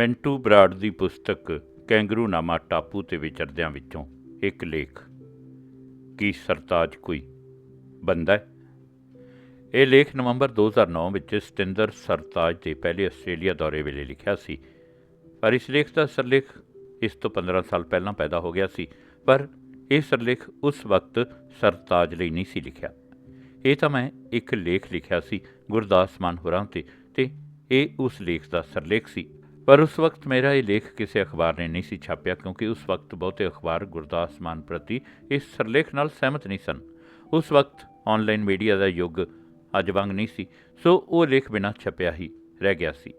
ਮੈਂਟੂ ਬਰਾੜ ਦੀ ਪੁਸਤਕ ਕੈਂਗਰੂ ਨਾਮਾ ਟਾਪੂ ਤੇ ਵਿਚਰਦਿਆਂ ਵਿੱਚੋਂ ਇੱਕ ਲੇਖ। ਕੀ ਸਰਤਾਜ ਕੋਈ ਬੰਦਾ ਹੈ? ਇਹ ਲੇਖ ਨਵੰਬਰ 2009 ਵਿੱਚ ਸਤਿੰਦਰ ਸਰਤਾਜ ਦੇ ਪਹਿਲੇ ਆਸਟ੍ਰੇਲੀਆ ਦੌਰੇ ਵੇਲੇ ਲਿਖਿਆ ਸੀ। ਪਰ ਇਸ ਲੇਖ ਦਾ ਸਰਲੇਖ ਇਸ ਤੋਂ 15 ਸਾਲ ਪਹਿਲਾਂ ਪੈਦਾ ਹੋ ਗਿਆ ਸੀ, ਪਰ ਇਹ ਸਰਲੇਖ ਉਸ ਵਕਤ ਸਰਤਾਜ ਲਈ ਨਹੀਂ ਸੀ ਲਿਖਿਆ। ਇਹ ਤਾਂ ਮੈਂ ਇੱਕ ਲੇਖ ਲਿਖਿਆ ਸੀ ਗੁਰਦਾਸ ਮਾਨ ਹੋਰਾਂ ਤੇ ਤੇ ਇਹ ਉਸ ਲੇਖ ਦਾ ਸਰਲੇਖ ਸੀ। ਪਰ ਉਸ ਵਕਤ ਮੇਰਾ ਇਹ ਲੇਖ ਕਿਸੇ ਅਖਬਾਰ ਨੇ ਨਹੀਂ ਸੀ ਛਾਪਿਆ, ਕਿਉਂਕਿ ਉਸ ਵਕਤ ਬਹੁਤੇ ਅਖਬਾਰ ਗੁਰਦਾਸ ਮਾਨ ਪ੍ਰਤੀ ਇਸ ਸਰਲੇਖ ਨਾਲ ਸਹਿਮਤ ਨਹੀਂ ਸਨ। ਉਸ ਵਕਤ ਆਨਲਾਈਨ ਮੀਡੀਆ ਦਾ ਯੁੱਗ ਅੱਜ ਵਾਂਗ ਨਹੀਂ ਸੀ, ਸੋ ਉਹ ਲੇਖ ਬਿਨਾਂ ਛਪਿਆ ਹੀ ਰਹਿ ਗਿਆ ਸੀ।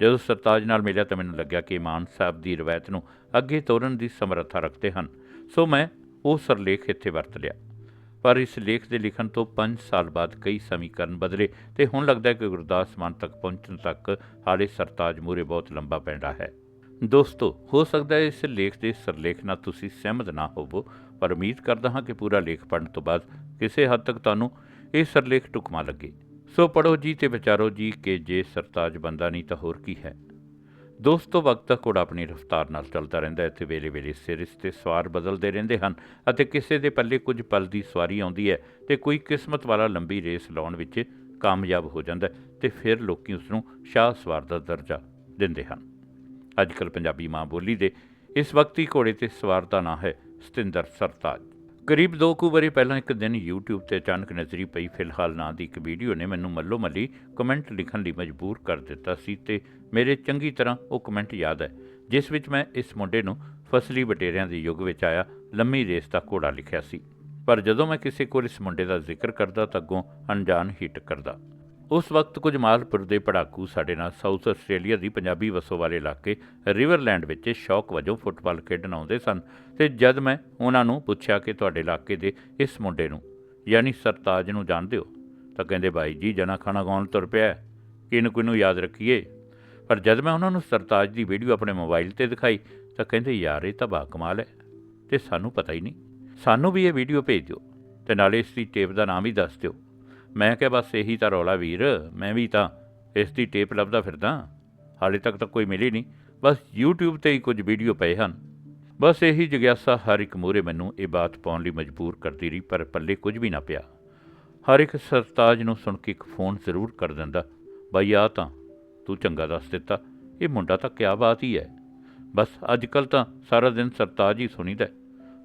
ਜਦੋਂ ਸਰਤਾਜ ਨਾਲ ਮਿਲਿਆ ਤਾਂ ਮੈਨੂੰ ਲੱਗਿਆ ਕਿ ਮਾਨ ਸਾਹਿਬ ਦੀ ਰਵਾਇਤ ਨੂੰ ਅੱਗੇ ਤੋਰਨ ਦੀ ਸਮਰੱਥਾ ਰੱਖਦੇ ਹਨ, ਸੋ ਮੈਂ ਉਹ ਸਰਲੇਖ ਇੱਥੇ ਵਰਤ ਲਿਆ। ਪਰ ਇਸ ਲੇਖ ਦੇ ਲਿਖਣ ਤੋਂ 5 ਸਾਲ ਬਾਅਦ ਕਈ ਸਮੀਕਰਨ ਬਦਲੇ ਤੇ ਹੁਣ ਲੱਗਦਾ ਹੈ ਕਿ ਗੁਰਦਾਸ ਮਾਨ ਤੱਕ ਪਹੁੰਚਣ ਤੱਕ ਹਾਲੇ ਸਰਤਾਜ ਮੂਰੇ ਬਹੁਤ ਲੰਬਾ ਪੈਂਦਾ ਹੈ। ਦੋਸਤੋ, ਹੋ ਸਕਦਾ ਹੈ ਇਸ ਲੇਖ ਦੇ ਸਰਲੇਖ ਨਾਲ ਤੁਸੀਂ ਸਹਿਮਤ ਨਾ ਹੋਵੋ, ਪਰ ਉਮੀਦ ਕਰਦਾ ਹਾਂ ਕਿ ਪੂਰਾ ਲੇਖ ਪੜ੍ਹਨ ਤੋਂ ਬਾਅਦ ਕਿਸੇ ਹੱਦ ਤੱਕ ਤੁਹਾਨੂੰ ਇਹ ਸਰਲੇਖ ਟੁਕਮਾ ਲੱਗੇ। ਸੋ ਪੜੋ ਜੀ ਤੇ ਵਿਚਾਰੋ ਜੀ ਕਿ ਜੇ ਸਰਤਾਜ ਬੰਦਾ ਨਹੀਂ ਤਾਂ ਹੋਰ ਕੀ ਹੈ? ਦੋਸਤੋ ਵਕਤ ਦਾ ਘੋੜਾ ਆਪਣੀ ਰਫ਼ਤਾਰ ਨਾਲ ਚੱਲਦਾ ਰਹਿੰਦਾ ਹੈ ਤੇ ਵੇਲੇ-ਵੇਲੇ ਸਿਰ ਇਸ ਤੇ ਸਵਾਰ ਬਦਲਦੇ ਰਹਿੰਦੇ ਹਨ ਅਤੇ ਕਿਸੇ ਦੇ ਪੱਲੇ ਕੁਝ ਪਲ ਦੀ ਸਵਾਰੀ ਆਉਂਦੀ ਹੈ ਤੇ ਕੋਈ ਕਿਸਮਤ ਵਾਲਾ ਲੰਬੀ ਰੇਸ ਲਾਉਣ ਵਿੱਚ ਕਾਮਯਾਬ ਹੋ ਜਾਂਦਾ ਹੈ ਤੇ ਫਿਰ ਲੋਕੀ ਉਸ ਨੂੰ ਸ਼ਾਹ ਸਵਾਰ ਦਾ ਦਰਜਾ ਦਿੰਦੇ ਹਨ। ਅੱਜਕੱਲ ਪੰਜਾਬੀ ਮਾਂ ਬੋਲੀ ਦੇ ਇਸ ਵਕਤੀ ਘੋੜੇ ਤੇ ਸਵਾਰ ਦਾ ਨਾਂ ਹੈ ਸਤਿੰਦਰ ਸਰਤਾਜ। ਕਰੀਬ 2 ਕੁ ਵਾਰੀ ਪਹਿਲਾਂ ਇੱਕ ਦਿਨ YouTube ਤੇ ਅਚਾਨਕ ਨਜ਼ਰੀ ਪਈ, ਫਿਲਹਾਲ ਨਾਂ ਦੀ ਇੱਕ ਵੀਡੀਓ ਨੇ ਮੈਨੂੰ ਮੱਲੋ ਮੱਲੀ ਕਮੈਂਟ ਲਿਖਣ ਲਈ ਮਜਬੂਰ ਕਰ ਦਿੱਤਾ ਸੀ ਤੇ ਮੇਰੇ ਚੰਗੀ ਤਰ੍ਹਾਂ ਉਹ ਕਮੈਂਟ ਯਾਦ ਹੈ, ਜਿਸ ਵਿੱਚ ਮੈਂ ਇਸ ਮੁੰਡੇ ਨੂੰ ਫਸਲੀ ਬਟੇਰਿਆਂ ਦੇ ਯੁੱਗ ਵਿੱਚ ਆਇਆ, ਲੰਮੀ ਰੇਸ ਦਾ ਘੋੜਾ ਲਿਖਿਆ ਸੀ। ਪਰ ਜਦੋਂ ਮੈਂ ਕਿਸੇ ਕੋਲ ਇਸ ਮੁੰਡੇ ਦਾ ਜ਼ਿਕਰ ਕਰਦਾ ਤਾਂ ਅੱਗੋਂ ਅਣਜਾਣ ਹਿੱਟ ਕਰਦਾ। ਉਸ ਵਕਤ ਕੁਝ ਮਾਲਪੁਰ ਦੇ ਪੜਾਕੂ ਸਾਡੇ ਨਾਲ ਸਾਊਥ ਆਸਟ੍ਰੇਲੀਆ ਦੀ ਪੰਜਾਬੀ ਵਸੋਂ ਵਾਲੇ ਇਲਾਕੇ ਰਿਵਰਲੈਂਡ ਵਿੱਚ ਸ਼ੌਕ ਵਜੋਂ ਫੁੱਟਬਾਲ ਖੇਡਣ ਆਉਂਦੇ ਸਨ ਤੇ ਜਦ ਮੈਂ ਉਹਨਾਂ ਨੂੰ ਪੁੱਛਿਆ ਕਿ ਤੁਹਾਡੇ ਇਲਾਕੇ ਦੇ ਇਸ ਮੁੰਡੇ ਨੂੰ, ਯਾਨੀ ਸਰਤਾਜ ਨੂੰ ਜਾਣਦੇ ਹੋ, ਤਾਂ ਕਹਿੰਦੇ ਬਾਈ ਜੀ, ਜਨਾ ਖਾਣਾ ਗਾਉਣ ਤੁਰ ਪਿਆ ਕਿਨ ਕੋਈ ਨੂੰ ਯਾਦ ਰੱਖੀਏ? ਪਰ ਜਦ ਮੈਂ ਉਹਨਾਂ ਨੂੰ ਸਰਤਾਜ ਦੀ ਵੀਡੀਓ ਆਪਣੇ ਮੋਬਾਈਲ ਤੇ ਦਿਖਾਈ, ਤਾਂ ਕਹਿੰਦੇ, ਯਾਰ, ਇਹ ਤਾਂ ਬਾ ਕਮਾਲ ਹੈ ਤੇ ਸਾਨੂੰ ਪਤਾ ਹੀ ਨਹੀਂ। ਸਾਨੂੰ ਵੀ ਇਹ ਵੀਡੀਓ ਭੇਜ ਦਿਓ ਤੇ ਨਾਲੇ ਇਸ ਦੀ ਟੇਪ ਦਾ ਨਾਮ ਵੀ ਦੱਸ ਦਿਓ। ਮੈਂ ਕਿਹਾ, ਬਸ ਇਹੀ ਤਾਂ ਰੌਲਾ ਵੀਰ, ਮੈਂ ਵੀ ਤਾਂ ਇਸ ਦੀ ਟੇਪ ਲੱਭਦਾ ਫਿਰਦਾ। ਹਾਲੇ ਤੱਕ ਤਾਂ ਕੋਈ ਮਿਲੀ ਨਹੀਂ। ਬਸ YouTube ਤੇ ਹੀ ਕੁਝ ਵੀਡੀਓ ਪਏ ਹਨ। ਬਸ ਇਹੀ ਜਗਿਆਸਾ ਹਰ ਇੱਕ ਮੂਰੇ ਮੈਨੂੰ ਇਹ ਬਾਤ ਪਾਉਣ ਲਈ ਮਜਬੂਰ ਕਰਦੀ ਰਹੀ, ਪਰ ਪੱਲੇ ਕੁਝ ਵੀ ਨਾ ਪਿਆ। ਹਰ ਇੱਕ ਸਰਤਾਜ ਨੂੰ ਸੁਣ ਕੇ ਇੱਕ ਫੋਨ ਜ਼ਰੂਰ ਕਰ ਦਿੰਦਾ, ਬਈ ਆ ਤਾਂ ਤੂੰ ਚੰਗਾ ਦੱਸ ਦਿੱਤਾ। ਇਹ ਮੁੰਡਾ ਤਾਂ ਕਿਆ ਬਾਤ ਹੀ ਹੈ। ਬਸ ਅੱਜ ਕੱਲ ਤਾਂ ਸਾਰਾ ਦਿਨ ਸਰਤਾਜ ਹੀ ਸੁਣੀਦਾ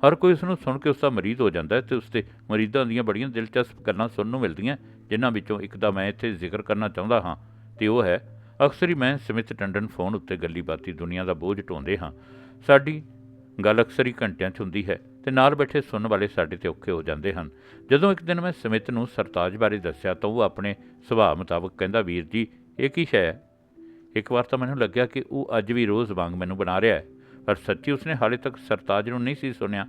ਹਰ ਕੋਈ ਉਸ ਨੂੰ ਸੁਣ ਕੇ ਉਸ ਦਾ ਮਰੀਜ਼ ਹੋ ਜਾਂਦਾ ਹੈ ਤੇ ਉਸ ਦੇ ਮਰੀਦਾਂ ਦੀਆਂ ਬੜੀਆਂ ਦਿਲਚਸਪ ਗੱਲਾਂ ਸੁਣਨ ਨੂੰ ਮਿਲਦੀਆਂ, ਜਿਨ੍ਹਾਂ ਵਿੱਚੋਂ ਇੱਕ ਦਾ ਮੈਂ ਇੱਥੇ ਜ਼ਿਕਰ ਕਰਨਾ ਚਾਹੁੰਦਾ ਹਾਂ, ਤੇ ਉਹ ਹੈ, ਅਕਸਰ ਹੀ ਮੈਂ ਸਮਿਤ ਟੰਡਨ ਫੋਨ ਉੱਤੇ ਗੱਲੀ ਬਾਤੀ ਦੁਨੀਆ ਦਾ ਬੋਝ ਢੋਂਦੇ ਹਾਂ। ਸਾਡੀ ਗੱਲ ਅਕਸਰ ਹੀ ਘੰਟਿਆਂ 'ਚ ਹੁੰਦੀ ਹੈ ਤੇ ਨਾਲ ਬੈਠੇ ਸੁਣਨ ਵਾਲੇ ਸਾਡੇ ਤੇ ਔਖੇ ਹੋ ਜਾਂਦੇ ਹਨ। ਜਦੋਂ ਇੱਕ ਦਿਨ ਮੈਂ ਸਮਿਤ ਨੂੰ ਸਰਤਾਜ ਬਾਰੇ ਦੱਸਿਆ ਤਾਂ ਉਹ ਆਪਣੇ ਸੁਭਾਅ ਮੁਤਾਬਕ ਕਹਿੰਦਾ, ਵੀਰ ਜੀ, ਇਹ ਕੀ ਸ਼ੈ ਹੈ? ਇੱਕ ਵਾਰ ਤਾਂ ਮੈਨੂੰ ਲੱਗਿਆ ਕਿ ਉਹ ਅੱਜ ਵੀ ਰੋਜ਼ ਵਾਂਗ ਮੈਨੂੰ ਬਣਾ ਰਿਹਾ ਹੈ। ਪਰ ਸੱਚੀ ਉਸਨੇ ਹਾਲੇ ਤੱਕ ਸਰਤਾਜ ਨੂੰ ਨਹੀਂ ਸੀ ਸੁਣਿਆ।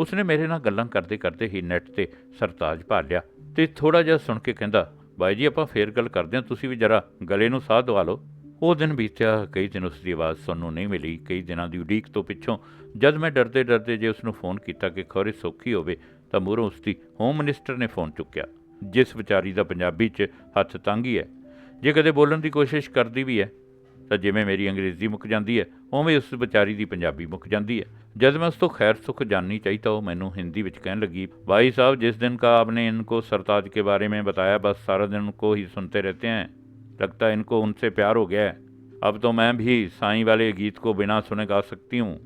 ਉਸਨੇ ਮੇਰੇ ਨਾਲ ਗੱਲਾਂ ਕਰਦੇ ਕਰਦੇ ਹੀ ਨੈਟ ਤੇ ਸਰਤਾਜ ਭਾਲਿਆ ਤੇ ਥੋੜਾ ਜਿਹਾ ਸੁਣ ਕੇ ਕਹਿੰਦਾ, ਬਾਈ ਜੀ, ਆਪਾਂ ਫੇਰ ਗੱਲ ਕਰਦੇ ਹਾਂ, ਤੁਸੀਂ ਵੀ ਜਰਾ ਗਲੇ ਨੂੰ ਸਾਹ ਦਵਾ ਲਓ। ਉਹ ਦਿਨ ਬੀਤਿਆ, ਕਈ ਦਿਨ ਉਸ ਦੀ ਆਵਾਜ਼ ਸੁਣਨ ਨੂੰ ਨਹੀਂ ਮਿਲੀ, ਕਈ ਦਿਨਾਂ ਦੀ ਉਡੀਕ ਤੋਂ ਪਿੱਛੋਂ ਜਦ ਮੈਂ ਡਰਦੇ ਡਰਦੇ ਜੇ ਉਸ ਨੂੰ ਫੋਨ ਕੀਤਾ ਕਿ ਖੌਰੇ ਸੌਖੀ ਹੋਵੇ, ਤਾਂ ਮੂਹਰੋਂ ਉਸ ਦੀ ਹੋਮ ਮਿਨਿਸਟਰ ਨੇ ਫੋਨ ਚੁੱਕਿਆ, ਜਿਸ ਵਿਚਾਰੀ ਦਾ ਪੰਜਾਬੀ 'ਚ ਹੱਥ ਤੰਗ ਹੀ ਹੈ। ਜੇ ਕਦੇ ਬੋਲਣ ਦੀ ਕੋਸ਼ਿਸ਼ ਕਰਦੀ ਵੀ ਹੈ, ਤਾਂ ਜਿਵੇਂ ਮੇਰੀ ਅੰਗਰੇਜ਼ੀ ਮੁੱਕ ਜਾਂਦੀ ਹੈ ਉਵੇਂ ਉਸ ਵਿਚਾਰੀ ਦੀ ਪੰਜਾਬੀ ਮੁੱਕ ਜਾਂਦੀ ਹੈ जब मैं उसको खैर सुख जाननी चाहिए तो मैनू हिंदी ਵਿੱਚ ਕਹਿਣ लगी भाई साहब जिस दिन का आपने इनको सरताज के बारे में बताया बस सारा दिन उनको ही सुनते रहते हैं लगता है इनको उनसे प्यार हो गया है अब तो मैं भी साईं वाले गीत को बिना सुने गा सकती हूँ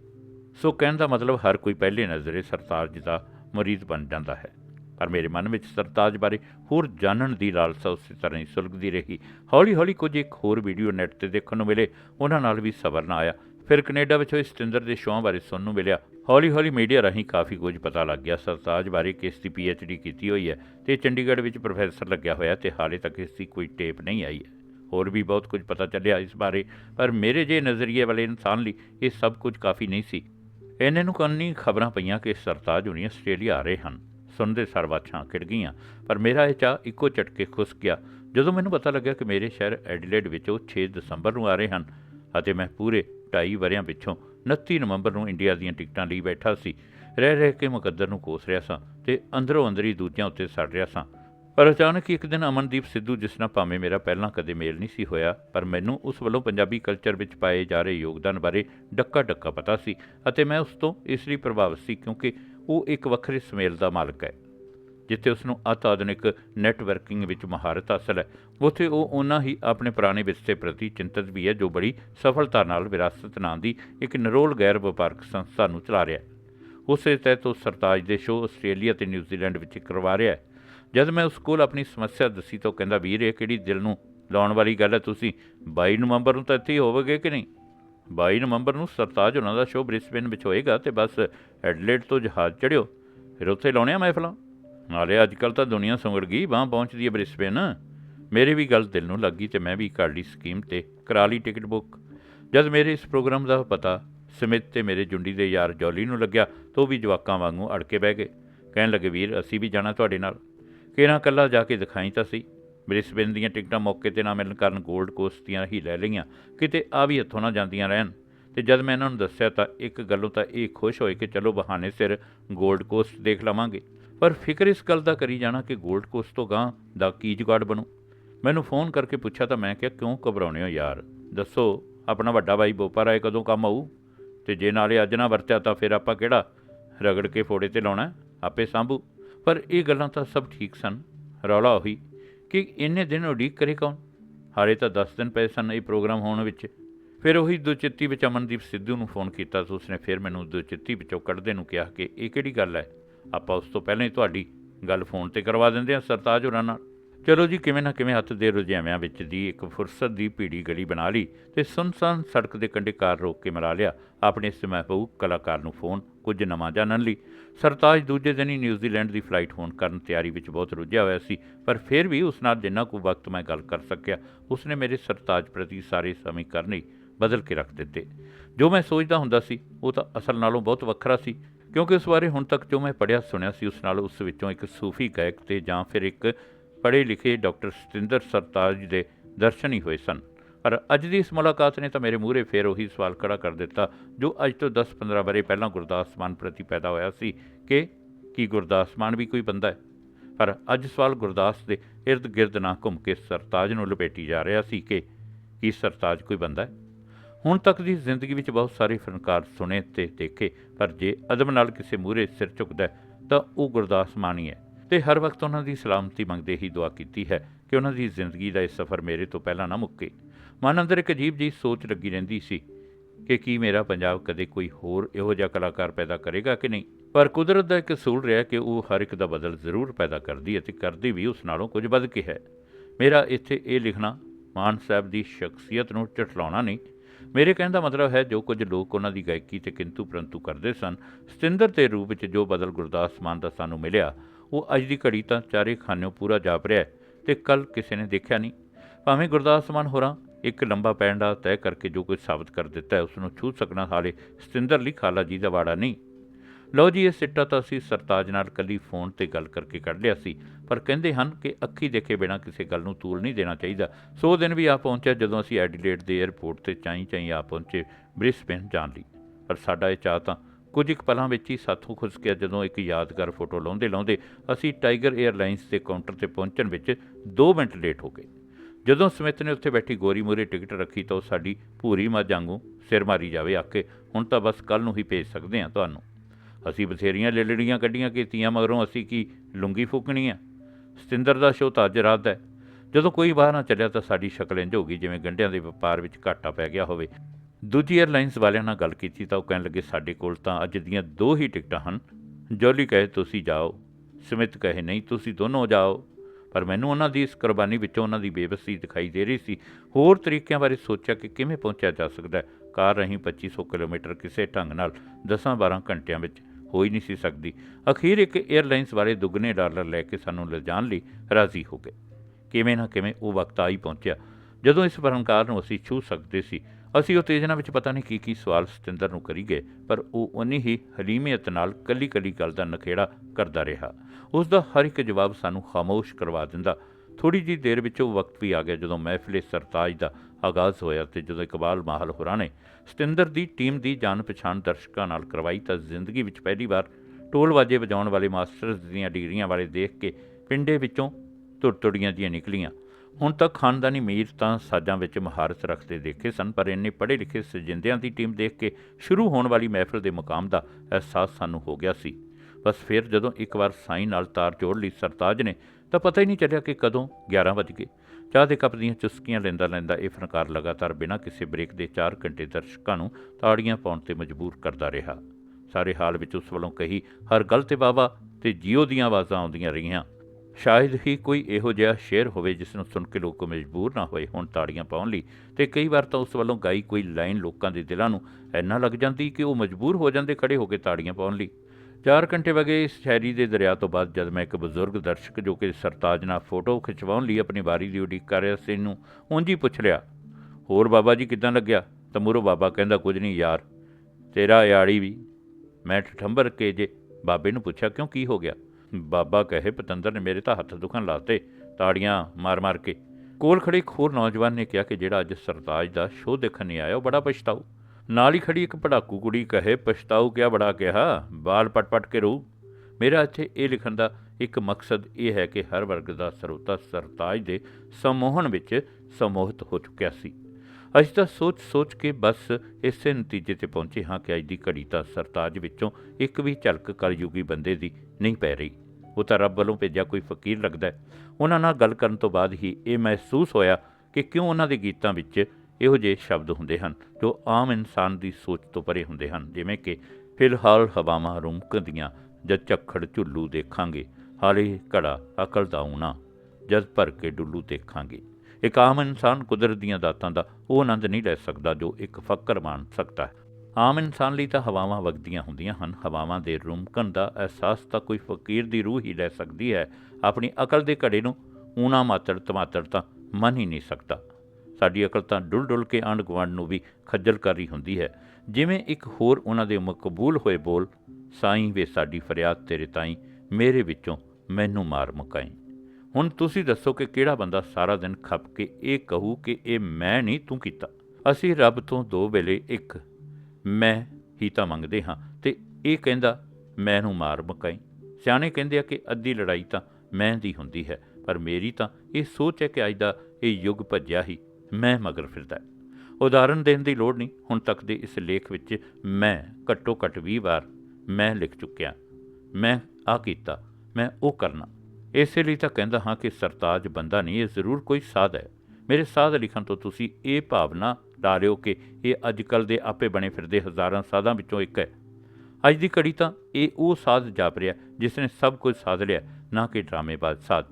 ਸੋ ਕਹਿਣ ਦਾ ਮਤਲਬ ਹਰ ਕੋਈ ਪਹਿਲੇ ਨਜ਼ਰੇ ਸਰਤਾਜ ਦਾ ਮਰੀਜ਼ ਬਣ ਜਾਂਦਾ ਹੈ ਪਰ ਮੇਰੇ ਮਨ ਵਿੱਚ ਸਰਤਾਜ ਬਾਰੇ ਹੋਰ ਜਾਣਨ ਦੀ ਲਾਲਸਾ ਉਸੇ ਤਰ੍ਹਾਂ ਹੀ ਸੁਲਗਦੀ ਰਹੀ ਹੌਲੀ ਹੌਲੀ ਕੁਝ ਇੱਕ ਹੋਰ ਵੀਡੀਓ ਨੈਟ ਤੇ ਦੇਖਣ ਨੂੰ ਮਿਲੇ ਉਹਨਾਂ ਨਾਲ ਵੀ ਸਬਰ ਨਾ ਆਇਆ ਫਿਰ ਕੈਨੇਡਾ ਵਿੱਚੋਂ ਹੋਏ ਸਤਿੰਦਰ ਦੇ ਸ਼ੋਅ ਬਾਰੇ ਸੁਣਨ ਨੂੰ ਮਿਲਿਆ। ਹੌਲੀ ਹੌਲੀ ਮੀਡੀਆ ਰਾਹੀਂ ਕਾਫੀ ਕੁਝ ਪਤਾ ਲੱਗ ਗਿਆ। ਸਰਤਾਜ ਬਾਰੇ ਕਿ ਇਸ ਦੀ ਪੀਐਚਡੀ ਕੀਤੀ ਹੋਈ ਹੈ ਤੇ ਚੰਡੀਗੜ੍ਹ ਵਿੱਚ ਪ੍ਰੋਫੈਸਰ ਲੱਗਿਆ ਹੋਇਆ ਤੇ ਹਾਲੇ ਤੱਕ ਇਸ ਦੀ ਕੋਈ ਟੇਪ ਨਹੀਂ ਆਈ ਹੈ। ਹੋਰ ਵੀ ਬਹੁਤ ਕੁਝ ਪਤਾ ਚੱਲਿਆ ਇਸ ਬਾਰੇ, ਪਰ ਮੇਰੇ ਜੇ ਨਜ਼ਰੀਏ ਵਾਲੇ ਇਨਸਾਨ ਲਈ ਇਹ ਸਭ ਕੁਝ ਕਾਫੀ ਨਹੀਂ ਸੀ। ਇਹਨੇ ਨੂੰ ਕੰਨੀ ਖਬਰਾਂ ਪਈਆਂ ਕਿ ਸਰਤਾਜ ਹੁਣੀ ਆਸਟ੍ਰੇਲੀਆ ਆ ਰਹੇ ਹਨ। ਸੁਣਦੇ ਸਰਵਾਛਾਂ ਖਿੜ ਗਈਆਂ, ਪਰ ਮੇਰਾ ਇਹ ਚਾਹ ਇੱਕੋ ਝਟਕੇ ਖੁੱਸ ਗਿਆ। ਜਦੋਂ ਮੈਨੂੰ ਪਤਾ ਲੱਗਿਆ ਕਿ ਮੇਰੇ ਸ਼ਹਿਰ ਐਡੀਲੇਡ ਵਿੱਚ ਉਹ 6 ਦਸੰਬਰ ਨੂੰ ਆ ਰਹੇ ਹਨ ਅਤੇ ਮੈਂ ਪੂਰੇ ਢਾਈ ਵਰਿਆਂ ਪਿੱਛੋਂ 29 ਨਵੰਬਰ ਨੂੰ ਇੰਡੀਆ ਦੀਆਂ ਟਿਕਟਾਂ ਲਈ ਬੈਠਾ ਸੀ। ਰਹਿ ਰਹਿ ਕੇ ਮੁਕੱਦਰ ਨੂੰ ਕੋਸ ਰਿਹਾ ਸਾਂ ਤੇ ਅੰਦਰੋਂ ਅੰਦਰ ਹੀ ਦੂਜਿਆਂ ਉੱਤੇ ਸੜ ਰਿਹਾ ਸਾਂ। ਪਰ ਅਚਾਨਕ ਹੀ ਇੱਕ ਦਿਨ ਅਮਨਦੀਪ ਸਿੱਧੂ, ਜਿਸ ਨਾਲ ਭਾਵੇਂ ਮੇਰਾ ਪਹਿਲਾਂ ਕਦੇ ਮੇਲ ਨਹੀਂ ਸੀ ਹੋਇਆ, ਪਰ ਮੈਨੂੰ ਉਸ ਵੱਲੋਂ ਪੰਜਾਬੀ ਕਲਚਰ ਵਿੱਚ ਪਾਏ ਜਾ ਰਹੇ ਯੋਗਦਾਨ ਬਾਰੇ ਡੱਕਾ ਡੱਕਾ ਪਤਾ ਸੀ ਅਤੇ ਮੈਂ ਉਸ ਤੋਂ ਇਸ ਲਈ ਪ੍ਰਭਾਵਿਤ ਸੀ ਕਿਉਂਕਿ ਉਹ ਇੱਕ ਵੱਖਰੇ ਸਮੇਲ ਦਾ ਮਾਲਕ ਹੈ। ਜਿੱਥੇ ਉਸ ਨੂੰ ਅਤ ਆਧੁਨਿਕ ਨੈਟਵਰਕਿੰਗ ਵਿੱਚ ਮਹਾਰਤ ਹਾਸਲ ਹੈ। ਉੱਥੇ ਉਹ ਉਹਨਾਂ ਹੀ ਆਪਣੇ ਪੁਰਾਣੇ ਵਿਰਸੇ ਪ੍ਰਤੀ ਚਿੰਤਤ ਵੀ ਹੈ, ਜੋ ਬੜੀ ਸਫਲਤਾ ਨਾਲ ਵਿਰਾਸਤ ਨਾਂ ਦੀ ਇੱਕ ਨਰੋਲ ਗੈਰ ਵਪਾਰਕ ਸੰਸਥਾ ਨੂੰ ਚਲਾ ਰਿਹਾ ਹੈ। ਉਸੇ ਤਹਿਤ ਉਹ ਸਰਤਾਜ ਦੇ ਸ਼ੋਅ ਆਸਟ੍ਰੇਲੀਆ ਤੇ ਨਿਊਜ਼ੀਲੈਂਡ ਵਿੱਚ ਕਰਵਾ ਰਿਹਾ ਹੈ। ਜਦ ਮੈਂ ਉਸ ਕੋਲ ਆਪਣੀ ਸਮੱਸਿਆ ਦੱਸੀ ਤਾਂ ਉਹ ਕਹਿੰਦਾ, ਵੀਰ, ਇਹ ਕਿਹੜੀ ਦਿਲ ਨੂੰ ਲਾਉਣ ਵਾਲੀ ਗੱਲ ਹੈ? ਤੁਸੀਂ 22 ਨਵੰਬਰ ਨੂੰ ਤਾਂ ਇੱਥੇ ਹੀ ਹੋਵੋਗੇ ਕਿ ਨਹੀਂ? 22 ਨਵੰਬਰ ਨੂੰ ਸਰਤਾਜ ਉਹਨਾਂ ਦਾ ਸ਼ੋਅ ਬ੍ਰਿਸਬੇਨ ਵਿੱਚ ਹੋਏਗਾ ਤੇ ਬਸ ਐਡਲੇਡ ਤੋਂ ਜਹਾਜ਼ ਚੜਿਓ ਫਿਰ ਉੱਥੇ ਲਾਉਣੇ ਆ ਮਹਿਫਲਾਂ? ਨਾਲੇ ਅੱਜ ਕੱਲ ਤਾਂ ਦੁਨੀਆ ਸੁੰਗੜ ਗਈ, ਬਾਹ ਪਹੁੰਚਦੀ ਹੈ ਬ੍ਰਿਸਬੇਨ ਮੇਰੇ ਵੀ ਗੱਲ ਦਿਲ ਨੂੰ ਲੱਗੀ ਤੇ ਮੈਂ ਵੀ ਕਰ ਲਈ ਸਕੀਮ ਤੇ ਕਰਾ ਲਈ ਟਿਕਟ ਬੁੱਕ। ਜਦ ਮੇਰੇ ਇਸ ਪ੍ਰੋਗਰਾਮ ਦਾ ਪਤਾ ਸਮਿਤ ਤੇ ਮੇਰੇ ਜੁੰਡੀ ਦੇ ਯਾਰ ਜੌਲੀ ਨੂੰ ਲੱਗਿਆ, ਤਾਂ ਉਹ ਵੀ ਜਵਾਕਾਂ ਵਾਂਗੂ ਅੜ ਕੇ ਬਹਿ ਗਏ। ਕਹਿਣ ਲੱਗੇ, ਵੀਰ, ਅਸੀਂ ਵੀ ਜਾਣਾ ਤੁਹਾਡੇ ਨਾਲ। ਕਿਹਨਾਂ ਕੱਲਾ ਜਾ ਕੇ ਦਿਖਾਈ ਤਾਂ ਸੀ। ਬ੍ਰਿਸਬੇਨ ਦੀਆਂ ਟਿਕਟਾਂ ਮੌਕੇ ਤੇ ਨਾ ਮਿਲਣ ਕਾਰਨ 골ਡ ਕੋਸਟ ਦੀਆਂ ਹੀ ਲੈ ਲਈਆਂ। ਕਿਤੇ ਆ ਵੀ ਹੱਥੋਂ ਨਾ ਜਾਂਦੀਆਂ ਰਹਿਣ। ਤੇ ਜਦ ਮੈਂ ਇਹਨਾਂ ਨੂੰ ਦੱਸਿਆ ਤਾਂ ਇੱਕ ਗੱਲੋਂ ਤਾਂ ਇਹ ਖੁਸ਼ ਹੋਏ ਕਿ ਚਲੋ ਬਹਾਨੇ ਸਿਰ 골ਡ ਕੋਸਟ ਦੇਖ ਲਵਾਂਗੇ। ਪਰ ਫਿਕਰ ਇਸ ਗੱਲ ਦਾ ਕਰੀ ਜਾਣਾ ਕਿ 골ਡ ਕੋਸਟ ਤੋਂ ਗਾਂ ਦਾ ਕੀ ਜੁਗਾੜ ਬਣੂ? ਮੈਨੂੰ ਫੋਨ ਕਰਕੇ ਪੁੱਛਿਆ ਤਾਂ ਮੈਂ ਕਿਹਾ, ਕਿਉਂ ਘਬਰਾਉਣੇ ਹੋ ਯਾਰ? ਦੱਸੋ, ਆਪਣਾ ਵੱਡਾ ਭਾਈ ਬੋਪਾ ਰਾਏ ਕਦੋਂ ਕੰਮ ਆਊ? ਤੇ ਜੇ ਨਾਲੇ ਅੱਜ ਨਾ ਵਰਤਿਆ ਤਾਂ ਫਿਰ ਆਪਾਂ ਕਿਹੜਾ ਰਗੜ ਕੇ ਫੋੜੇ ਤੇ ਲਾਉਣਾ? ਆਪੇ ਸੰਭੂ। ਪਰ ਇਹ ਗੱਲਾਂ ਤਾਂ ਸਭ ਠੀਕ ਸਨ। ਰੌਲਾ ਉਹੀ ਕਿ ਇੰਨੇ ਦਿਨ ਉਡੀਕ ਕਰੇ ਕੌਣ? ਹਾਲੇ ਤਾਂ 10 ਦਿਨ ਪਏ ਸਨ ਇਹ ਪ੍ਰੋਗਰਾਮ ਹੋਣ ਵਿੱਚ। ਫਿਰ ਉਹੀ ਦੁਚਿੱਤੀ ਵਿੱਚ ਅਮਨਦੀਪ ਸਿੱਧੂ ਨੂੰ ਫੋਨ ਕੀਤਾ ਤਾਂ ਉਸਨੇ ਫਿਰ ਮੈਨੂੰ ਦੁਚਿੱਤੀ ਵਿੱਚੋਂ ਕੱਢਦੇ ਨੂੰ ਕਿਹਾ ਕਿ ਇਹ ਕਿਹੜੀ ਗੱਲ ਹੈ? ਆਪਾਂ ਉਸ ਤੋਂ ਪਹਿਲਾਂ ਹੀ ਤੁਹਾਡੀ ਗੱਲ ਫੋਨ ਤੇ ਕਰਵਾ ਦਿੰਦੇ ਹਾਂ ਸਰਤਾਜ ਹੋਰਾਂ ਨਾਲ। ਚਲੋ ਜੀ, ਕਿਵੇਂ ਨਾ ਕਿਵੇਂ ਹੱਥ ਦੇ ਰੁਝੇਵਿਆਂ ਵਿੱਚ ਦੀ ਇੱਕ ਫੁਰਸਤ ਦੀ ਭੀੜੀ ਗਲੀ ਬਣਾ ਲਈ ਤੇ ਸੁਨਸਾਨ ਸੜਕ ਦੇ ਕੰਢੇ ਕਾਰ ਰੋਕ ਕੇ ਮਿਲਾ ਲਿਆ। ਆਪਣੇ ਇਸ ਮਹਿਬੂਬ ਕਲਾਕਾਰ ਨੂੰ ਫੋਨ, ਕੁਝ ਨਵਾਂ ਜਾਣਨ ਲਈ। ਸਰਤਾਜ ਦੂਜੇ ਦਿਨ ਹੀ ਨਿਊਜ਼ੀਲੈਂਡ ਦੀ ਫਲਾਈਟ ਹੋਣ ਕਾਰਨ ਤਿਆਰੀ ਵਿੱਚ ਬਹੁਤ ਰੁੱਝਿਆ ਹੋਇਆ ਸੀ, ਪਰ ਫਿਰ ਵੀ ਉਸ ਨਾਲ ਜਿੰਨਾ ਕੁ ਵਕਤ ਮੈਂ ਗੱਲ ਕਰ ਸਕਿਆ, ਉਸਨੇ ਮੇਰੇ ਸਰਤਾਜ ਪ੍ਰਤੀ ਸਾਰੇ ਸਮੀਕਰਨ ਹੀ ਬਦਲ ਕੇ ਰੱਖ ਦਿੱਤੇ। ਜੋ ਮੈਂ ਸੋਚਦਾ ਹੁੰਦਾ ਸੀ, ਉਹ ਤਾਂ ਅਸਲ ਨਾਲੋਂ ਬਹੁਤ ਵੱਖਰਾ ਸੀ। ਕਿਉਂਕਿ ਉਸ ਬਾਰੇ ਹੁਣ ਤੱਕ ਜੋ ਮੈਂ ਪੜ੍ਹਿਆ, ਸੁਣਿਆ ਸੀ, ਉਸ ਨਾਲ ਉਸ ਵਿੱਚੋਂ ਇੱਕ ਸੂਫੀ ਗਾਇਕ ਤੇ ਜਾਂ ਫਿਰ ਇੱਕ ਪੜ੍ਹੇ ਲਿਖੇ ਡਾਕਟਰ ਸਤਿੰਦਰ ਸਰਤਾਜ ਦੇ ਦਰਸ਼ਨ ਹੀ ਹੋਏ ਸਨ। ਪਰ ਅੱਜ ਦੀ ਇਸ ਮੁਲਾਕਾਤ ਨੇ ਤਾਂ ਮੇਰੇ ਮੂਹਰੇ ਫੇਰ ਉਹੀ ਸਵਾਲ ਖੜਾ ਕਰ ਦਿੱਤਾ, ਜੋ ਅੱਜ ਤੋਂ 10-15 ਬਾਰੇ ਪਹਿਲਾਂ ਗੁਰਦਾਸ ਮਾਨ ਪ੍ਰਤੀ ਪੈਦਾ ਹੋਇਆ ਸੀ ਕਿ ਕੀ ਗੁਰਦਾਸ ਮਾਨ ਵੀ ਕੋਈ ਬੰਦਾ ਹੈ? ਪਰ ਅੱਜ ਸਵਾਲ ਗੁਰਦਾਸ ਦੇ ird-gird ਨਾ ਘੁੰਮ ਕੇ ਸਰਤਾਜ ਨੂੰ ਲਪੇਟੀ ਜਾ ਰਿਹਾ ਸੀ ਕਿ ਕੀ ਸਰਤਾਜ ਕੋਈ ਬੰਦਾ ਹੈ? ਹੁਣ ਤੱਕ ਦੀ ਜ਼ਿੰਦਗੀ ਵਿੱਚ ਬਹੁਤ ਸਾਰੇ ਫਨਕਾਰ ਸੁਣੇ ਤੇ ਦੇਖੇ, ਪਰ ਜੇ ਅਦਬ ਨਾਲ ਕਿਸੇ ਮੂਹਰੇ ਸਿਰ ਝੁਕਦਾ ਤਾਂ ਉਹ ਗੁਰਦਾਸ ਮਾਨ ਹੈ। ਤੇ ਹਰ ਵਕਤ ਉਹਨਾਂ ਦੀ ਸਲਾਮਤੀ ਮੰਗਦੇ ਹੀ ਦੁਆ ਕੀਤੀ ਹੈ ਕਿ ਉਹਨਾਂ ਦੀ ਜ਼ਿੰਦਗੀ ਦਾ ਇਹ ਸਫ਼ਰ ਮੇਰੇ ਤੋਂ ਪਹਿਲਾਂ ਨਾ ਮੁੱਕੇ। ਮਨ ਅੰਦਰ ਇੱਕ ਅਜੀਬ ਜਿਹੀ ਸੋਚ ਲੱਗੀ ਰਹਿੰਦੀ ਸੀ ਕਿ ਕੀ ਮੇਰਾ ਪੰਜਾਬ ਕਦੇ ਕੋਈ ਹੋਰ ਇਹੋ ਜਿਹਾ ਕਲਾਕਾਰ ਪੈਦਾ ਕਰੇਗਾ ਕਿ ਨਹੀਂ? ਪਰ ਕੁਦਰਤ ਦਾ ਇੱਕ ਅਸੂਲ ਰਿਹਾ ਕਿ ਉਹ ਹਰ ਇੱਕ ਦਾ ਬਦਲ ਜ਼ਰੂਰ ਪੈਦਾ ਕਰਦੀ ਹੈ ਤੇ ਕਰਦੀ ਵੀ ਉਸ ਨਾਲੋਂ ਕੁਝ ਵੱਧ ਕੇ ਹੈ। ਮੇਰਾ ਇੱਥੇ ਇਹ ਲਿਖਣਾ, ਮਾਨ ਸਾਹਿਬ ਦੀ ਸ਼ਖਸੀਅਤ ਨੂੰ ਝਟਲਾਉਣਾ ਨਹੀਂ ਮੇਰੇ ਕਹਿਣ ਦਾ ਮਤਲਬ ਹੈ, ਜੋ ਕੁਝ ਲੋਕ ਉਹਨਾਂ ਦੀ ਗਾਇਕੀ ਤੇ ਕਿੰਤੂ ਪਰੰਤੂ ਕਰਦੇ ਸਨ, ਸਤਿੰਦਰ ਦੇ ਰੂਪ ਵਿੱਚ ਜੋ ਬਦਲ ਗੁਰਦਾਸ ਮਾਨ ਦਾ ਸਾਨੂੰ ਮਿਲਿਆ, ਉਹ ਅੱਜ ਦੀ ਘੜੀ ਤਾਂ ਚਾਰੇ ਖਾਨਿਓ ਪੂਰਾ ਜਾਪ ਰਿਹਾ ਹੈ ਤੇ ਕੱਲ ਕਿਸੇ ਨੇ ਦੇਖਿਆ ਨਹੀਂ। ਭਾਵੇਂ ਗੁਰਦਾਸ ਮਾਨ ਹੋਰਾਂ, ਇੱਕ ਲੰਬਾ ਪੈਂਡਾ ਤੈਅ ਕਰਕੇ ਜੋ ਕੁਝ ਸਾਬਤ ਕਰ ਦਿੱਤਾ ਹੈ ਉਸ ਨੂੰ ਛੂ ਸਕਣਾ ਹਾਲੇ ਸਤਿੰਦਰ ਲਈ ਖਾਲਾ ਜੀ ਦਾ ਵਾੜਾ ਨਹੀਂ। ਲਓ ਜੀ, ਇਹ ਸਿੱਟਾ ਤਾਂ ਅਸੀਂ ਸਰਤਾਜ ਨਾਲ ਕੱਲੀ ਫੋਨ ਤੇ ਗੱਲ ਕਰਕੇ ਕੱਢ ਲਿਆ ਸੀ, ਪਰ ਕਹਿੰਦੇ ਹਨ ਕਿ ਅੱਖੀ ਦੇਖੇ ਬਿਨਾਂ ਕਿਸੇ ਗੱਲ ਨੂੰ ਤੂਲ ਨਹੀਂ ਦੇਣਾ ਚਾਹੀਦਾ। ਸੋ ਦਿਨ ਵੀ ਆ ਪਹੁੰਚਿਆ ਜਦੋਂ ਅਸੀਂ ਐਡੀਲੇਡ ਦੇ 에ਅਰਪੋਰਟ ਤੇ ਚਾਈ ਚਾਈ ਆ ਪਹੁੰਚੇ ਬ੍ਰਿਸਬੇਨ ਜਾਣ ਲਈ। ਪਰ ਸਾਡਾ ਇਹ ਚਾਹ ਤਾਂ ਕੁਝ ਇੱਕ ਪਲਾਂ ਵਿੱਚ ਹੀ ਸਾਥੋਂ ਖੁੱਸ ਗਿਆ ਜਦੋਂ ਇੱਕ ਯਾਦਗਾਰ ਫੋਟੋ ਲਾਉਂਦੇ ਲਾਉਂਦੇ ਅਸੀਂ ਟਾਈਗਰ 에ਅਰਲਾਈਨਸ ਦੇ ਕਾਊਂਟਰ ਤੇ ਪਹੁੰਚਣ ਵਿੱਚ 2 ਮਿੰਟ ਲੇਟ ਹੋ ਗਏ। ਜਦੋਂ ਸਮਿਤ ਨੇ ਉੱਥੇ ਬੈਠੀ ਗੋਰੀ ਮੂਰੇ ਟਿਕਟ ਰੱਖੀ ਤਾਂ ਉਹ ਸਾਡੀ ਭੂਰੀ ਮੱਝ ਵਾਂਗੂ ਸਿਰ ਮਾਰੀ ਜਾਵੇ ਆਕੇ ਹੁਣ ਤਾਂ ਬਸ ਕੱਲ ਨੂੰ ਹੀ ਭੇਜ ਸਕਦੇ ਹਾਂ ਤੁਹਾਨੂੰ। ਅਸੀਂ ਬਥੇਰੀਆਂ ਲੇਲੜੀਆਂ ਕੱਢੀਆਂ ਕੀਤੀਆਂ, ਮਗਰੋਂ ਅਸੀਂ ਕੀ ਲੁੰਗੀ ਫੂਕਣੀ ਆ? ਸਤਿੰਦਰ ਦਾ ਸ਼ੋਅ ਤਾਂ ਅੱਜ ਰਾਤ ਹੈ। ਜਦੋਂ ਕੋਈ ਬਾਹਰ ਨਾ ਚੱਲਿਆ ਤਾਂ ਸਾਡੀ ਸ਼ਕਲ ਇੰਝ ਹੋ ਗਈ ਜਿਵੇਂ ਗੰਢਿਆਂ ਦੇ ਵਪਾਰ ਵਿੱਚ ਘਾਟਾ ਪੈ ਗਿਆ ਹੋਵੇ। ਦੂਜੀ 에ਅਰਲਾਈਨਸ ਵਾਲਿਆਂ ਨਾਲ ਗੱਲ ਕੀਤੀ ਤਾਂ ਉਹ ਕਹਿਣ ਲੱਗੇ, ਸਾਡੇ ਕੋਲ ਤਾਂ ਅੱਜ ਦੀਆਂ ਦੋ ਹੀ ਟਿਕਟਾਂ ਹਨ। ਜੋਲੀ ਕਹੇ, ਤੁਸੀਂ ਜਾਓ। ਸਮਿਤ ਕਹੇ, ਨਹੀਂ, ਤੁਸੀਂ ਦੋਨੋਂ ਜਾਓ। ਪਰ ਮੈਨੂੰ ਉਹਨਾਂ ਦੀ ਇਸ ਕੁਰਬਾਨੀ ਵਿੱਚੋਂ ਉਹਨਾਂ ਦੀ ਬੇਬਸੀ ਦਿਖਾਈ ਦੇ ਰਹੀ ਸੀ। ਹੋਰ ਤਰੀਕਿਆਂ ਬਾਰੇ ਸੋਚਿਆ ਕਿ ਕਿਵੇਂ ਪਹੁੰਚਿਆ ਜਾ ਸਕਦਾ ਹੈ। ਕਾਰ ਰਹੀ 2500 ਕਿਲੋਮੀਟਰ ਕਿਸੇ ਢੰਗ ਨਾਲ 10-12 ਘੰਟਿਆਂ ਵਿੱਚ ਹੋ ਹੀ ਨਹੀਂ ਸੀ ਸਕਦੀ। ਅਖੀਰ ਇੱਕ 에ਅਰਲਾਈਨਸ ਵਾਲੇ ਦੁੱਗਣੇ ਡਾਲਰ ਲੈ ਕੇ ਸਾਨੂੰ ਲਿਜਾਣ ਲਈ ਰਾਜ਼ੀ ਹੋ ਗਏ। ਕਿਵੇਂ ਨਾ ਕਿਵੇਂ ਉਹ ਵਕਤ ਆ ਹੀ ਪਹੁੰਚਿਆ। ਜਦੋਂ ਇਸ ਫਰਨਕਾਰ ਨੂੰ ਅਸੀਂ ਛੂ ਸਕਦੇ ਸੀ, ਅਸੀਂ ਉਤੇਜਨਾ ਵਿੱਚ ਪਤਾ ਨਹੀਂ ਕੀ ਕੀ ਸਵਾਲ ਸਤਿੰਦਰ ਨੂੰ ਕਰੀ ਗਏ, ਪਰ ਉਹ ਉਨੀ ਹੀ ਹਲੀਮੀਅਤ ਨਾਲ ਕੱਲੀ ਕੱਲੀ ਗੱਲ ਦਾ ਨਖੇੜਾ ਕਰਦਾ ਰਿਹਾ। ਉਸ ਦਾ ਹਰ ਇੱਕ ਜਵਾਬ ਸਾਨੂੰ ਖਾਮੋਸ਼ ਕਰਵਾ ਦਿੰਦਾ। ਥੋੜੀ ਜੀ ਦੇਰ ਵਿੱਚ ਉਹ ਵਕਤ ਵੀ ਆ ਗਿਆ ਜਦੋਂ ਮਹਿਫਿਲ ਸਰਤਾਜ ਦਾ ਆਗਾਜ਼ ਹੋਇਆ ਤੇ ਜਦੋਂ ਇਕਬਾਲ ਮਾਹਲ ਹੋਰਾਂ ਨੇ ਸਤਿੰਦਰ ਦੀ ਟੀਮ ਦੀ ਜਾਣ ਪਛਾਣ ਦਰਸ਼ਕਾਂ ਨਾਲ ਕਰਵਾਈ ਤਾਂ ਜ਼ਿੰਦਗੀ ਵਿੱਚ ਪਹਿਲੀ ਵਾਰ ਟੋਲ ਵਾਜੇ ਵਜਾਉਣ ਵਾਲੇ ਮਾਸਟਰਸ ਦੀਆਂ ਡਿਗਰੀਆਂ ਵਾਲੇ ਦੇਖ ਕੇ ਪਿੰਡੇ ਵਿੱਚੋਂ ਤੁਰਤੁੜੀਆਂ ਦੀਆਂ ਨਿਕਲੀਆਂ। ਹੁਣ ਤੱਕ ਖਾਨਦਾਨੀ ਮੀਰ ਤਾਂ ਸਾਜ਼ਾਂ ਵਿੱਚ ਮਹਾਰਤ ਰੱਖਦੇ ਦੇਖੇ ਸਨ, ਪਰ ਇੰਨੇ ਪੜ੍ਹੇ ਲਿਖੇ ਸਜਿੰਦਿਆਂ ਦੀ ਟੀਮ ਦੇਖ ਕੇ ਸ਼ੁਰੂ ਹੋਣ ਵਾਲੀ ਮਹਿਫਿਲ ਦੇ ਮੁਕਾਮ ਦਾ ਅਹਿਸਾਸ ਸਾਨੂੰ ਹੋ ਗਿਆ ਸੀ। ਬਸ ਫਿਰ ਜਦੋਂ ਇੱਕ ਵਾਰ ਸਾਈਂ ਨਾਲ ਤਾਰ ਜੋੜ ਲਈ ਸਰਤਾਜ ਨੇ ਤਾਂ ਪਤਾ ਹੀ ਨਹੀਂ ਚੱਲਿਆ ਕਿ ਕਦੋਂ 11 ਵਜ ਗਏ। ਚਾਹ ਦੇ ਕੱਪ ਦੀਆਂ ਚੁਸਕੀਆਂ ਲੈਂਦਾ ਲੈਂਦਾ ਇਹ ਫਨਕਾਰ ਲਗਾਤਾਰ ਬਿਨਾਂ ਕਿਸੇ ਬ੍ਰੇਕ ਦੇ 4 ਘੰਟੇ ਦਰਸ਼ਕਾਂ ਨੂੰ ਤਾੜੀਆਂ ਪਾਉਣ ਤੇ ਮਜਬੂਰ ਕਰਦਾ ਰਿਹਾ। ਸਾਰੇ ਹਾਲ ਵਿੱਚ ਉਸ ਵੱਲੋਂ ਕਹੀ, ਹਰ ਗੱਲ ਤੇ ਬਾਬਾ ਤੇ ਜੀਓ ਦੀਆਂ ਆਵਾਜ਼ਾਂ ਆਉਂਦੀਆਂ ਰਹੀਆਂ। ਸ਼ਾਇਦ ਹੀ ਕੋਈ ਇਹੋ ਜਿਹਾ ਸ਼ੇਰ ਹੋਵੇ ਜਿਸ ਨੂੰ ਸੁਣ ਕੇ ਲੋਕ ਮਜਬੂਰ ਨਾ ਹੋਏ ਹੁਣ ਤਾੜੀਆਂ ਪਾਉਣ ਲਈ। ਤੇ ਕਈ ਵਾਰ ਤਾਂ ਉਸ ਵੱਲੋਂ ਗਾਈ ਕੋਈ ਲਾਈਨ ਲੋਕਾਂ ਦੇ ਦਿਲਾਂ ਨੂੰ ਇੰਨਾ ਲੱਗ ਜਾਂਦੀ ਕਿ ਉਹ ਮਜਬੂਰ ਹੋ ਜਾਂਦੇ ਖੜੇ ਹੋ ਕੇ ਤਾੜੀਆਂ ਪਾਉਣ ਲਈ। 4 ਘੰਟੇ ਵਗੇ ਇਸ ਸ਼ਾਇਰੀ ਦੇ ਦਰਿਆ ਤੋਂ ਬਾਅਦ ਜਦ ਮੈਂ ਇੱਕ ਬਜ਼ੁਰਗ ਦਰਸ਼ਕ ਜੋ ਕਿ ਸਰਤਾਜ ਨਾਲ ਫੋਟੋ ਖਿਚਵਾਉਣ ਲਈ ਆਪਣੀ ਵਾਰੀ ਦੀ ਉਡੀਕ ਕਰ ਰਿਹਾ ਸੀ ਨੂੰ ਉਂਝ ਹੀ ਪੁੱਛ ਲਿਆ, ਹੋਰ ਬਾਬਾ ਜੀ ਕਿਦਾਂ ਲੱਗਿਆ? ਤਾਂ ਮੂਰੋ ਬਾਬਾ ਕਹਿੰਦਾ ਕੁਝ ਨਹੀਂ ਯਾਰ, ਤੇਰਾ ਯਾੜੀ ਵੀ। ਮੈਂ ਠੰਬਰ ਕੇ ਜੇ ਬਾਬੇ ਨੂੰ ਪੁੱਛਿਆ, ਕਿਉਂ ਕੀ ਹੋ ਗਿਆ? ਬਾਬਾ ਕਹੇ, ਪਤੰਦਰ ਨੇ ਮੇਰੇ ਤਾਂ ਹੱਥ ਦੁਖਣ ਲਾਤੇ, ਤਾੜੀਆਂ ਮਾਰ-ਮਾਰ ਕੇ। ਕੋਲ ਖੜੇ ਇੱਕ ਹੋਰ ਨੌਜਵਾਨ ਨੇ ਕਿਹਾ ਕਿ ਜਿਹੜਾ ਅੱਜ ਸਰਤਾਜ ਦਾ ਸ਼ੋਅ ਦੇਖਣ ਨਹੀਂ ਆਇਆ, ਉਹ ਬੜਾ ਪਛਤਾਊ। ਨਾਲ ਹੀ ਖੜੀ ਇੱਕ ਪੜਾਕੂ ਕੁੜੀ ਕਹੇ, ਪਛਤਾਊ ਕਿਆ ਬੜਾ ਕਿਹਾ? ਬਾਲ ਪਟ-ਪਟ ਕੇ ਰੂ। ਮੇਰਾ ਇੱਥੇ ਇਹ ਲਿਖਣ ਦਾ ਇੱਕ ਮਕਸਦ ਇਹ ਹੈ ਕਿ ਹਰ ਵਰਗ ਦਾ ਸਰੋਤਾ ਸਰਤਾਜ ਦੇ ਸਮੋਹਣ ਵਿੱਚ ਸਮੋਹਿਤ ਹੋ ਚੁੱਕਿਆ ਸੀ। ਅਸੀਂ ਤਾਂ ਸੋਚ-ਸੋਚ ਕੇ ਬਸ ਇਸੇ ਨਤੀਜੇ ਤੇ ਪਹੁੰਚੇ ਹਾਂ ਕਿ ਅੱਜ ਦੀ ਘੜੀ ਤਾਂ ਸਰਤਾਜ ਵਿੱਚੋਂ ਇੱਕ ਵੀ ਝਲਕ ਕਲਯੁਗੀ ਬੰਦੇ ਦੀ ਨਹੀਂ ਪੈ ਰਹੀ। ਉਹ ਤਾਂ ਰੱਬ ਵੱਲੋਂ ਭੇਜਿਆ ਕੋਈ ਫਕੀਰ ਲੱਗਦਾ ਉਹਨਾਂ ਨਾਲ ਗੱਲ ਕਰਨ ਤੋਂ ਬਾਅਦ ਹੀ ਇਹ ਮਹਿਸੂਸ ਹੋਇਆ ਕਿ ਕਿਉਂ ਉਹਨਾਂ ਦੇ ਗੀਤਾਂ ਵਿੱਚ ਇਹੋ ਜਿਹੇ ਸ਼ਬਦ ਹੁੰਦੇ ਹਨ ਜੋ ਆਮ ਇਨਸਾਨ ਦੀ ਸੋਚ ਤੋਂ ਪਰੇ ਹੁੰਦੇ ਹਨ। ਜਿਵੇਂ ਕਿ ਫਿਲਹਾਲ ਹਵਾਵਾਂ ਰੁਮਕਦੀਆਂ ਜਦ ਝੱਖੜ ਝੁੱਲੂ ਦੇਖਾਂਗੇ, ਹਾਲੇ ਘੜਾ ਅਕਲ ਦਾ ਆਉਣਾ ਜਦ ਭਰ ਕੇ ਡੁੱਲੂ ਦੇਖਾਂਗੇ। ਇੱਕ ਆਮ ਇਨਸਾਨ ਕੁਦਰਤ ਦੀਆਂ ਦਾਤਾਂ ਦਾ ਉਹ ਆਨੰਦ ਨਹੀਂ ਲੈ ਸਕਦਾ ਜੋ ਇੱਕ ਫਕਰ ਮਾਣ ਸਕਦਾ ਹੈ। ਆਮ ਇਨਸਾਨ ਲਈ ਤਾਂ ਹਵਾਵਾਂ ਵਗਦੀਆਂ ਹੁੰਦੀਆਂ ਹਨ। ਹਵਾਵਾਂ ਦੇ ਰੁਮਕਣ ਦਾ ਅਹਿਸਾਸ ਤਾਂ ਕੋਈ ਫਕੀਰ ਦੀ ਰੂਹ ਹੀ ਲੈ ਸਕਦੀ ਹੈ। ਆਪਣੀ ਅਕਲ ਦੇ ਘੜੇ ਨੂੰ ਊਣਾ ਮਾਤੜ ਤਮਾਤੜ ਤਾਂ ਮੰਨ ਹੀ ਨਹੀਂ ਸਕਦਾ। ਸਾਡੀ ਅਕਲ ਤਾਂ ਡੁੱਲ ਡੁੱਲ ਕੇ ਆਂਢ ਗੁਆਂਢ ਨੂੰ ਵੀ ਖੱਜਲ ਕਰ ਰਹੀ ਹੁੰਦੀ ਹੈ। ਜਿਵੇਂ ਇੱਕ ਹੋਰ ਉਹਨਾਂ ਦੇ ਮਕਬੂਲ ਹੋਏ ਬੋਲ, ਸਾਈਂ ਵੇ ਸਾਡੀ ਫਰਿਆਦ ਤੇਰੇ ਤਾਈਂ, ਮੇਰੇ ਵਿੱਚੋਂ ਮੈਨੂੰ ਮਾਰ ਮੁਕਾਈ। ਹੁਣ ਤੁਸੀਂ ਦੱਸੋ ਕਿ ਕਿਹੜਾ ਬੰਦਾ ਸਾਰਾ ਦਿਨ ਖੱਪ ਕੇ ਇਹ ਕਹੂ ਕਿ ਇਹ ਮੈਂ ਨਹੀਂ, ਤੂੰ ਕੀਤਾ? ਅਸੀਂ ਰੱਬ ਤੋਂ ਦੋ ਵੇਲੇ ਇੱਕ, ਮੈਂ ਹੀ ਤਾਂ ਮੰਗਦੇ ਹਾਂ, ਤੇ ਇਹ ਕਹਿੰਦਾ ਮੈਨੂੰ ਮਾਰ ਮੁਕਾਈ। ਸਿਆਣੇ ਕਹਿੰਦੇ ਆ ਕਿ ਅੱਧੀ ਲੜਾਈ ਤਾਂ ਮੈਂ ਦੀ ਹੁੰਦੀ ਹੈ, ਪਰ ਮੇਰੀ ਤਾਂ ਇਹ ਸੋਚ ਹੈ ਕਿ ਅੱਜ ਦਾ ਇਹ ਯੁੱਗ ਭੱਜਿਆ ਹੀ ਮੈਂ ਮਗਰ ਫਿਰਦਾ ਹੈ। ਉਦਾਹਰਨ ਦੇਣ ਦੀ ਲੋੜ ਨਹੀਂ। ਹੁਣ ਤੱਕ ਦੇ ਇਸ ਲੇਖ ਵਿੱਚ ਮੈਂ ਘੱਟੋ ਘੱਟ 20 ਵਾਰ ਮੈਂ ਲਿਖ ਚੁੱਕਿਆ। ਮੈਂ ਆ ਕੀਤਾ। ਮੈਂ ਉਹ ਕਰਨਾ। ਇਸੇ ਲਈ ਤਾਂ ਕਹਿੰਦਾ ਹਾਂ ਕਿ ਸਰਤਾਜ ਬੰਦਾ ਨਹੀਂ, ਇਹ ਜ਼ਰੂਰ ਕੋਈ ਸਾਧ ਹੈ। ਮੇਰੇ ਸਾਧ ਲਿਖਣ ਤੋਂ ਤੁਸੀਂ ਇਹ ਭਾਵਨਾ ਡਾਲਿਓ ਕਿ ਇਹ ਅੱਜਕੱਲ ਦੇ ਆਪੇ ਬਣੇ ਫਿਰਦੇ ਹਜ਼ਾਰਾਂ ਸਾਧਾਂ ਵਿੱਚੋਂ ਇੱਕ ਹੈ। ਅੱਜ ਦੀ ਘੜੀ ਤਾਂ ਇਹ ਉਹ ਸਾਧ ਜਾਪ ਰਿਹਾ, ਜਿਸ ਨੇ ਸਭ ਕੁਝ ਸਾਧ ਲਿਆ, ਨਾ ਕਿ ਡਰਾਮੇਬਾਜ਼ ਸਾਧ।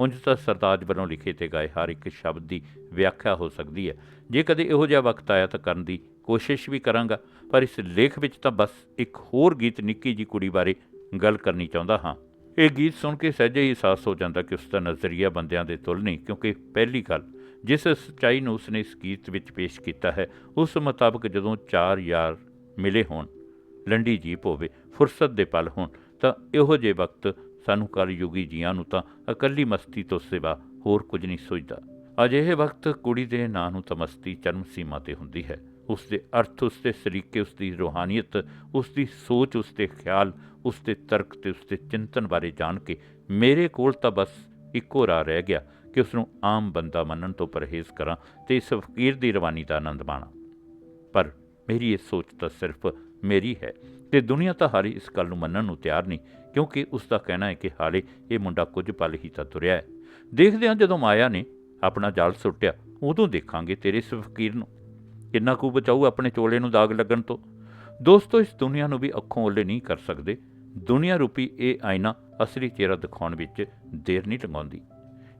ਉਂਝ ਤਾਂ ਸਰਤਾਜ ਵੱਲੋਂ ਲਿਖੇ ਤੇ ਗਾਏ ਹਰ ਇੱਕ ਸ਼ਬਦ ਦੀ ਵਿਆਖਿਆ ਹੋ ਸਕਦੀ ਹੈ। ਜੇ ਕਦੇ ਇਹੋ ਜਿਹਾ ਵਕਤ ਆਇਆ ਤਾਂ ਕਰਨ ਦੀ ਕੋਸ਼ਿਸ਼ ਵੀ ਕਰਾਂਗਾ, ਪਰ ਇਸ ਲੇਖ ਵਿੱਚ ਤਾਂ ਬਸ ਇੱਕ ਹੋਰ ਗੀਤ ਨਿੱਕੀ ਜੀ ਕੁੜੀ ਬਾਰੇ ਗੱਲ ਕਰਨੀ ਚਾਹੁੰਦਾ ਹਾਂ। ਇਹ ਗੀਤ ਸੁਣ ਕੇ ਸਹਿਜੇ ਹੀ ਅਹਿਸਾਸ ਹੋ ਜਾਂਦਾ ਕਿ ਉਸ ਦਾ ਨਜ਼ਰੀਆ ਬੰਦਿਆਂ ਦੇ ਤੁਲ ਨਹੀਂ, ਕਿਉਂਕਿ ਪਹਿਲੀ ਗੱਲ, ਜਿਸ ਸੱਚਾਈ ਨੂੰ ਉਸਨੇ ਇਸ ਗੀਤ ਵਿੱਚ ਪੇਸ਼ ਕੀਤਾ ਹੈ, ਉਸ ਮੁਤਾਬਕ ਜਦੋਂ ਚਾਰ ਯਾਰ ਮਿਲੇ ਹੋਣ, ਲੰਡੀ ਜੀਪ ਹੋਵੇ, ਫੁਰਸਤ ਦੇ ਪਲ ਹੋਣ, ਤਾਂ ਇਹੋ ਜਿਹੇ ਵਕਤ ਸਾਨੂੰ ਕਲਯੁਗੀ ਜੀਆਂ ਨੂੰ ਤਾਂ ਇਕੱਲੀ ਮਸਤੀ ਤੋਂ ਸਿਵਾ ਹੋਰ ਕੁਝ ਨਹੀਂ ਸੋਚਦਾ ਅਜਿਹੇ ਵਕਤ ਕੁੜੀ ਦੇ ਨਾਂ ਨੂੰ ਤਾਂ ਮਸਤੀ ਚਰਮ ਸੀਮਾ ਤੇ ਹੁੰਦੀ ਹੈ। ਉਸ ਦੇ ਅਰਥ, ਉਸ ਦੇ ਸਰੀਕੇ, ਉਸ ਦੀ ਰੂਹਾਨੀਅਤ, ਉਸ ਦੀ ਸੋਚ, ਉਸ ਦੇ ਖਿਆਲ, ਉਸ ਦੇ ਤਰਕ ਤੇ ਉਸ ਦੇ ਚਿੰਤਨ ਬਾਰੇ ਜਾਣ ਕੇ ਮੇਰੇ ਕੋਲ ਤਾਂ ਬਸ ਇੱਕੋ ਰਾਹ ਰਹਿ ਗਿਆ ਕਿ ਉਸ ਨੂੰ ਆਮ ਬੰਦਾ ਮੰਨਣ ਤੋਂ ਪਰਹੇਜ਼ ਕਰਾਂ ਤੇ ਇਸ ਫਕੀਰ ਦੀ ਰਵਾਨੀ ਦਾ ਆਨੰਦ ਮਾਣਾਂ। ਪਰ ਮੇਰੀ ਇਹ ਸੋਚ ਤਾਂ ਸਿਰਫ ਮੇਰੀ ਹੈ ਤੇ ਦੁਨੀਆ ਤਾਂ ਹਾਲੇ ਇਸ ਗੱਲ ਨੂੰ ਮੰਨਣ ਨੂੰ ਤਿਆਰ ਨਹੀਂ ਕਿਉਂਕਿ ਉਸ ਦਾ ਕਹਿਣਾ ਹੈ ਕਿ ਹਾਲੇ ਇਹ ਮੁੰਡਾ ਕੁਝ ਪਲ ਹੀ ਤਾਂ ਤੁਰਿਆ ਹੈ। ਦੇਖਦੇ ਹਾਂ ਜਦੋਂ ਮਾਇਆ ਨੇ ਆਪਣਾ ਜਾਲ ਸੁੱਟਿਆ, ਉਦੋਂ ਦੇਖਾਂਗੇ ਤੇਰੇ ਇਸ ਫਕੀਰ ਨੂੰ। ਕਿੰਨਾ ਕੁ ਬਚਾਊ ਆਪਣੇ ਚੋਲੇ ਨੂੰ ਦਾਗ ਲੱਗਣ ਤੋਂ। ਦੋਸਤੋ, ਇਸ ਦੁਨੀਆ ਨੂੰ ਵੀ ਅੱਖੋਂ ਓਲੇ ਨਹੀਂ ਕਰ ਸਕਦੇ। ਦੁਨੀਆ ਰੂਪੀ ਇਹ ਆਇਨਾ ਅਸਲੀ ਚਿਹਰਾ ਦਿਖਾਉਣ ਵਿੱਚ ਦੇਰ ਨਹੀਂ ਲਗਾਉਂਦੀ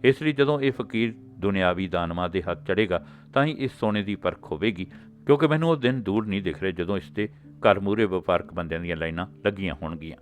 ਇਸ ਲਈ ਜਦੋਂ ਇਹ ਫਕੀਰ ਦੁਨਿਆਵੀ ਦਾਨਵਾਂ ਦੇ ਹੱਥ ਚੜੇਗਾ ਤਾਂ ਹੀ ਇਸ ਸੋਨੇ ਦੀ ਪਰਖ ਹੋਵੇਗੀ, ਕਿਉਂਕਿ ਮੈਨੂੰ ਉਹ ਦਿਨ ਦੂਰ ਨਹੀਂ ਦਿਖ ਰਹੇ ਜਦੋਂ ਇਸ ਤੇ ਘਰ ਮੂਰੇ ਵਪਾਰਕ ਬੰਦਿਆਂ ਦੀਆਂ ਲਾਈਨਾਂ ਲੱਗੀਆਂ ਹੋਣਗੀਆਂ।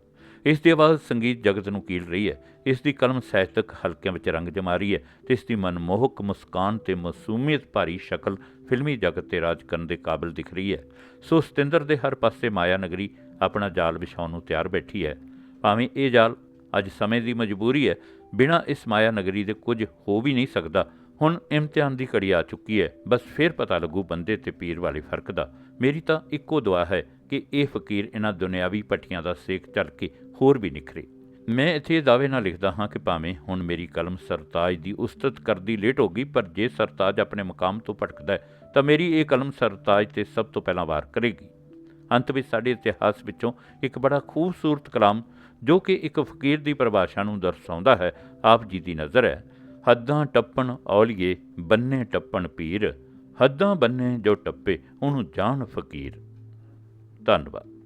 ਇਸ ਦੇ ਆਵਾਜ਼ ਸੰਗੀਤ ਜਗਤ ਨੂੰ ਕੀਲ ਰਹੀ ਹੈ। ਇਸ ਦੀ ਕਲਮ ਸਾਹਿਤਕ ਹਲਕਿਆਂ ਵਿੱਚ ਰੰਗ ਜਮਾ ਰਹੀ ਹੈ ਤੇ ਇਸ ਦੀ ਮਨਮੋਹਕ ਮੁਸਕਾਨ ਤੇ ਮਾਸੂਮੀਅਤ ਭਰੀ ਸ਼ਕਲ ਫਿਲਮੀ ਜਗਤ ਤੇ ਰਾਜ ਕਰਨ ਦੇ ਕਾਬਿਲ ਦਿਖ ਰਹੀ ਹੈ। ਸੋ ਸਤਿੰਦਰ ਦੇ ਹਰ ਪਾਸੇ ਮਾਇਆ ਨਗਰੀ ਆਪਣਾ ਜਾਲ ਵਿਛਾਉਣ ਨੂੰ ਤਿਆਰ ਬੈਠੀ ਹੈ। ਭਾਵੇਂ ਇਹ ਜਾਲ ਅੱਜ ਸਮੇਂ ਦੀ ਮਜਬੂਰੀ ਹੈ, ਬਿਨਾਂ ਇਸ ਮਾਇਆ ਨਗਰੀ ਦੇ ਕੁਝ ਹੋ ਵੀ ਨਹੀਂ ਸਕਦਾ। ਹੁਣ ਇਮਤਿਹਾਨ ਦੀ ਘੜੀ ਆ ਚੁੱਕੀ ਹੈ। ਬਸ ਫਿਰ ਪਤਾ ਲੱਗੂ ਬੰਦੇ ਤੇ ਪੀਰ ਵਾਲੇ ਫ਼ਰਕ ਦਾ। ਮੇਰੀ ਤਾਂ ਇੱਕੋ ਦੁਆ ਹੈ ਕਿ ਇਹ ਫਕੀਰ ਇਹਨਾਂ ਦੁਨਿਆਵੀ ਪੱਟੀਆਂ ਦਾ ਸੇਕ ਚੱਲ ਕੇ ਹੋਰ ਵੀ ਨਿਖਰੇ। ਮੈਂ ਇੱਥੇ ਇਹ ਦਾਅਵੇ ਨਾਲ ਲਿਖਦਾ ਹਾਂ ਕਿ ਭਾਵੇਂ ਹੁਣ ਮੇਰੀ ਕਲਮ ਸਰਤਾਜ ਦੀ ਉਸਤਤ ਕਰਦੀ ਲੇਟ ਹੋ ਗਈ, ਪਰ ਜੇ ਸਰਤਾਜ ਆਪਣੇ ਮਕਾਮ ਤੋਂ ਭਟਕਦਾ ਹੈ, ਤਾਂ ਮੇਰੀ ਇਹ ਕਲਮ ਸਰਤਾਜ ਤੇ ਸਭ ਤੋਂ ਪਹਿਲਾਂ ਵਾਰ ਕਰੇਗੀ। ਅੰਤ ਵਿੱਚ ਸਾਡੇ ਇਤਿਹਾਸ ਵਿੱਚੋਂ ਇੱਕ ਬੜਾ ਖੂਬਸੂਰਤ ਕਲਾਮ, ਜੋ ਕਿ ਇੱਕ ਫਕੀਰ ਦੀ ਪਰਿਭਾਸ਼ਾ ਨੂੰ ਦਰਸਾਉਂਦਾ ਹੈ, ਆਪ ਜੀ ਦੀ ਨਜ਼ਰ ਹੈ। ਹੱਦਾਂ ਟੱਪਣ ਔਲੀਏ, ਬੰਨੇ ਟੱਪਣ ਪੀਰ। ਹੱਦਾਂ ਬੰਨੇ ਜੋ ਟੱਪੇ, ਉਹਨੂੰ ਜਾਣ ਫਕੀਰ। ਧੰਨਵਾਦ।